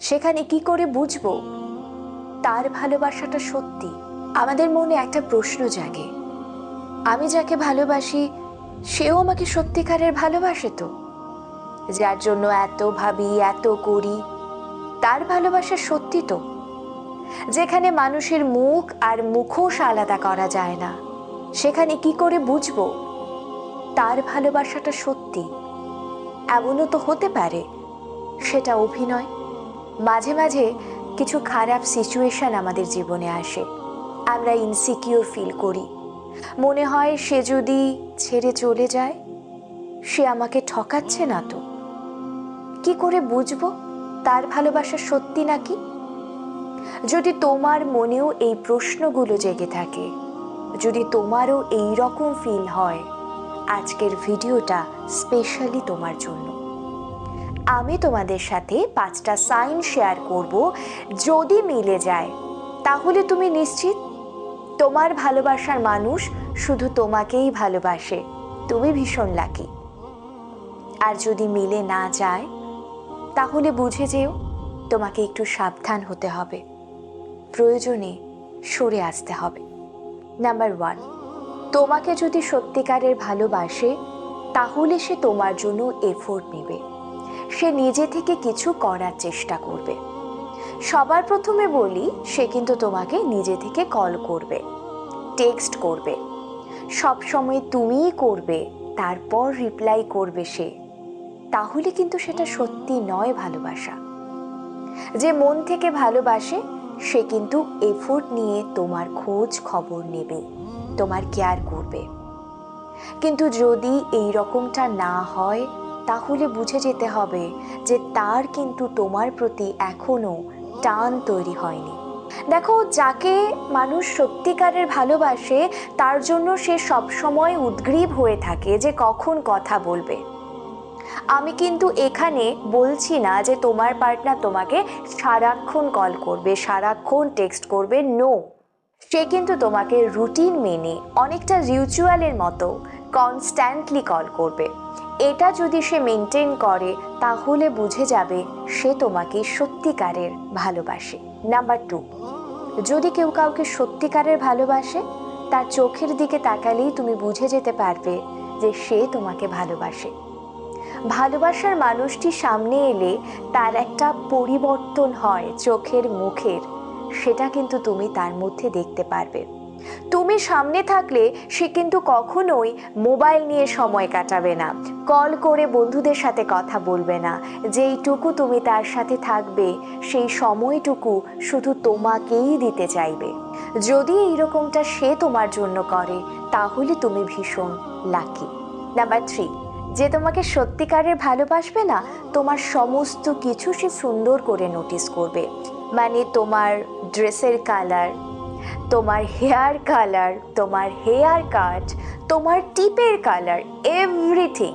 সেখানে কি করে বুঝব? তার ভালোবাসাটা সত্যি। আমাদের মনে একটা প্রশ্ন জাগে। আমি যাকে ভালোবাসি, সেও আমাকে সত্যিকারের ভালোবাসে তো। যার জন্য এত ভাবি, এত করি, তার ভালোবাসা সত্যি তো। যেখানে মানুষের মুখ আর মুখোশ আলাদা করা যায় না, সেখানে কি করে বুঝব? তার ভালোবাসাটা সত্যি। এমনও তো হতে পারে, সেটা অভিনয়। মাঝে মাঝে কিছু খারাপ সিচুয়েশন আমাদের জীবনে আসে। আমরা ইনসিকিউর ফিল করি। মনে হয় সে যদি ছেড়ে চলে যায়, সে আমাকে ঠকাচ্ছে না তো? কি করে বুঝব? তার ভালোবাসা সত্যি নাকি? যদি তোমার মনেও এই প্রশ্নগুলো জেগে থাকে, যদি তোমারও এই রকম ফিল হয়, আজকের ভিডিওটা স্পেশালি তোমার জন্য। আমি তোমাদের সাথে পাঁচটা সাইন শেয়ার করব যদি মিলে যায়, তাহলে তুমি নিশ্চিত? তোমার ভালোবাসার মানুষ শুধু তোমাকেই ভালোবাসে, তুমি ভীষণ লাকি আর যদি মিলে না যায়, তাহলে বুঝে যেও, তোমাকে একটু সাবধান হতে হবে। প্রয়োজনে সরে আসতে হবে। নাম্বার ওয়ান তোমাকে যদি সত্যিকারের ভালোবাসে, তাহলে সে তোমার জন্য এফোর্ট নেবে। সে নিজে থেকে কিছু করার চেষ্টা করবে। সবার প্রথমে বলি, সে কিন্তু তোমাকে নিজে থেকে কল করবে টেক্সট করবে। সব সময় তুমিই করবে, তারপর রিপ্লাই করবে সে। তাহলে কিন্তু সেটা সত্যি নয় ভালোবাসা। যে মন থেকে ভালোবাসে, সে কিন্তু এফোর্ট নিয়ে তোমার খোঁজ খবর নেবে, তোমার কেয়ার করবে। কিন্তু যদি এই রকমটা না হয় তাহলে বুঝে যেতে হবে যে তার কিন্তু তোমার প্রতি এখনও টান তৈরি হয়নি। দেখো, যাকে মানুষ সত্যিকারের ভালোবাসে, তার জন্য সে সবসময় উদ্গ্রীব হয়ে থাকে যে কখন কথা বলবে। আমি কিন্তু এখানে বলছি না যে তোমার পার্টনার তোমাকে সারাক্ষণ কল করবে, সারাক্ষণ টেক্সট করবে নো সে কিন্তু তোমাকে রুটিন মেনে অনেকটা রিচুয়ালের মতো কনস্ট্যান্টলি কল করবে। এটা যদি সে মেনটেন করে, তাহলে বুঝে যাবে সে তোমাকে সত্যিকারের ভালোবাসে। নাম্বার টু যদি কেউ কাউকে সত্যিকারের ভালোবাসে, তার চোখের দিকে তাকালেই তুমি বুঝে যেতে পারবে যে সে তোমাকে ভালোবাসে। ভালোবাসার মানুষটি সামনে এলে তার একটা পরিবর্তন হয় চোখের মুখের, সেটা কিন্তু তুমি তার মধ্যে দেখতে পারবে। তুমি সামনে থাকলে সে কিন্তু কখনোই মোবাইল নিয়ে সময় কাটাবে না। কল করে বন্ধুদের সাথে কথা বলবে না। যেইটুকু তুমি তার সাথে থাকবে, সেই সময়টুকু শুধু তোমাকেই দিতে চাইবে। যদি এইরকমটা সে তোমার জন্য করে, তাহলে তুমি ভীষণ লাকি নাম্বার থ্রি যে তোমাকে সত্যিকারের ভালোবাসবে না, তোমার সমস্ত কিছু সে সুন্দর করে নোটিস করবে। মানে তোমার ড্রেসের কালার তোমার হেয়ার কালার, তোমার হেয়ার কাট, তোমার টিপের কালার এভরিথিং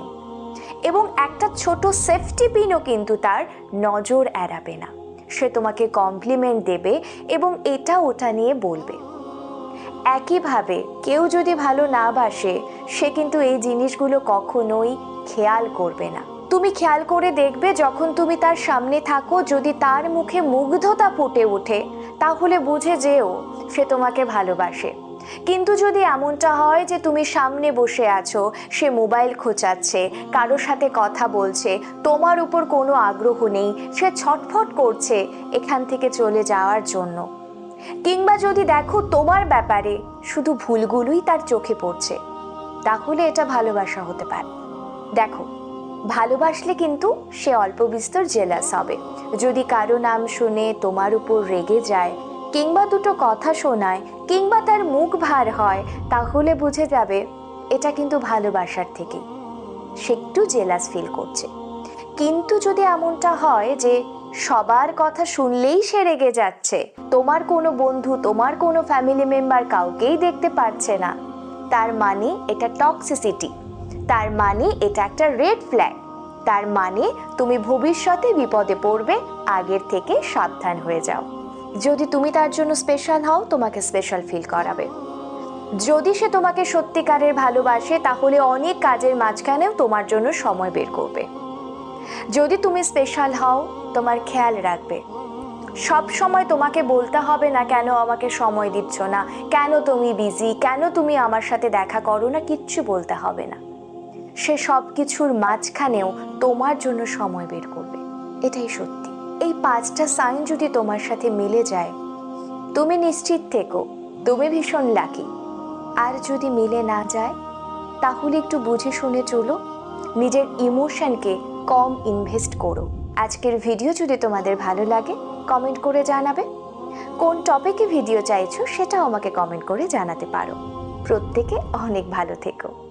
এবং একটা ছোট সেফটি পিনও কিন্তু তার নজর এড়াবে না। সে তোমাকে কমপ্লিমেন্ট দেবে এবং এটা ওটা নিয়ে বলবে। একইভাবে কেউ যদি ভালো না বাসে, সে কিন্তু এই জিনিসগুলো কখনোই খেয়াল করবে না। তুমি খেয়াল করে দেখবে যখন তুমি তার সামনে থাকো, যদি তার মুখে মুগ্ধতা ফুটে ওঠে, তাহলে বুঝে যেও সে তোমাকে ভালোবাসে। কিন্তু যদি এমনটা হয় যে তুমি সামনে বসে আছো, সে মোবাইল খোঁচাচ্ছে, কারোর সাথে কথা বলছে, তোমার উপর কোনো আগ্রহ নেই, সে ছটফট করছে এখান থেকে চলে যাওয়ার জন্য। কিংবা যদি দেখো তোমার ব্যাপারে শুধু ভুলগুলোই তার চোখে পড়ছে, তাহলে এটা ভালোবাসা হতে পারে। দেখো, ভালোবাসলে কিন্তু সে অল্প বিস্তর জেলাস হবে। যদি কারও নাম শুনে তোমার উপর রেগে যায় কিংবা দুটো কথা শোনায়, কিংবা তার মুখ ভার হয়, তাহলে বুঝে যাবে এটা কিন্তু ভালোবাসার থেকেই সে একটু জেলাস ফিল করছে। কিন্তু যদি এমনটা হয় যে সবার কথা শুনলেই সে রেগে যাচ্ছে, তোমার কোনো বন্ধু, তোমার কোনো ফ্যামিলি মেম্বার কাউকেই দেখতে পারছে না, তার মানে এটা টক্সিসিটি তার মানে এটা একটা রেড ফ্ল্যাগ তার মানে তুমি ভবিষ্যতে বিপদে পড়বে, আগের থেকে সাবধান হয়ে যাও। যদি তুমি তার জন্য স্পেশাল হও, তোমাকে স্পেশাল ফিল করাবে। যদি সে তোমাকে সত্যিকারের ভালোবাসে, তাহলে অনেক কাজের মাঝখানেও তোমার জন্য সময় বের করবে। যদি তুমি স্পেশাল হও, তোমার খেয়াল রাখবে। সব সময় তোমাকে বলতে হবে না, কেন আমাকে সময় দিচ্ছ না? কেন তুমি বিজি কেন তুমি আমার সাথে দেখা করো না? কিচ্ছু বলতে হবে না। সে সব কিছুর মাঝখানেও তোমার জন্য সময় বের করবে। এটাই সত্যি। এই পাঁচটা সাইন যদি তোমার সাথে মিলে যায়, তুমি নিশ্চিত থেকো, তুমি ভীষণ লাকি আর যদি মিলে না যায়, তাহলে একটু বুঝে শুনে চলো, নিজের ইমোশনকে কম ইনভেস্ট করো। আজকের ভিডিও যদি তোমাদের ভালো লাগে কমেন্ট করে জানাবে। কোন টপিকে ভিডিও চাইছো, সেটাও আমাকে কমেন্ট করে জানাতে পারো। প্রত্যেকে অনেক ভালো থেকো।